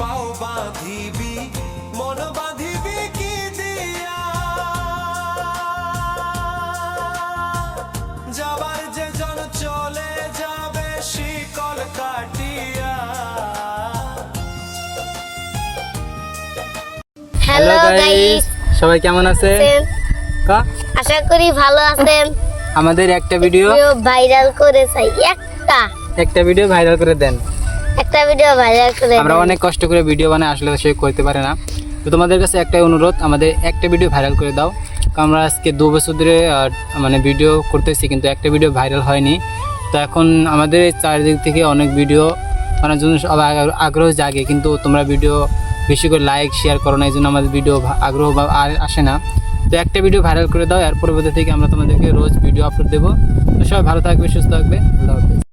পাও বাঁধিবি মন বাঁধিবি কি দিয়া? যাবার যে জন চলে যাবে শিকল কাটিয়া। হ্যালো গাইস সবাই কেমন আছে কা? আশা করি ভালো আছেন। আমাদের একটা ভিডিও ভিডিও ভাইরাল করে চাই একটা। একটা ভিডিও ভাইরাল করে দেন। একটা ভিডিও ভাইরাল করে আমরা অনেক কষ্ট করে ভিডিও বানাই আসলে সে করতে পারে না। তো তোমাদের কাছে একটাই অনুরোধ আমাদের একটা ভিডিও ভাইরাল করে দাও। কারণ আমরা আজকে দু বছর ধরে মানে ভিডিও করতেছি কিন্তু একটা ভিডিও ভাইরাল হয়নি। তো এখন আমাদের চারিদিক থেকে অনেক ভিডিও বানানোর জন্য সবাই আগ্রহ- আগ্রহ জাগে কিন্তু তোমরা ভিডিও বেশি করে লাইক শেয়ার করো না এই জন্য আমাদের ভিডিও আগ্রহ আর আসে না। তো একটা ভিডিও ভাইরাল করে দাও এর পরবর্তী থেকে আমরা তোমাদেরকে রোজ ভিডিও আপলোড দেবো। তো সবাই ভালো থাকবে সুস্থ থাকবে আল্লাহ হাফেজ।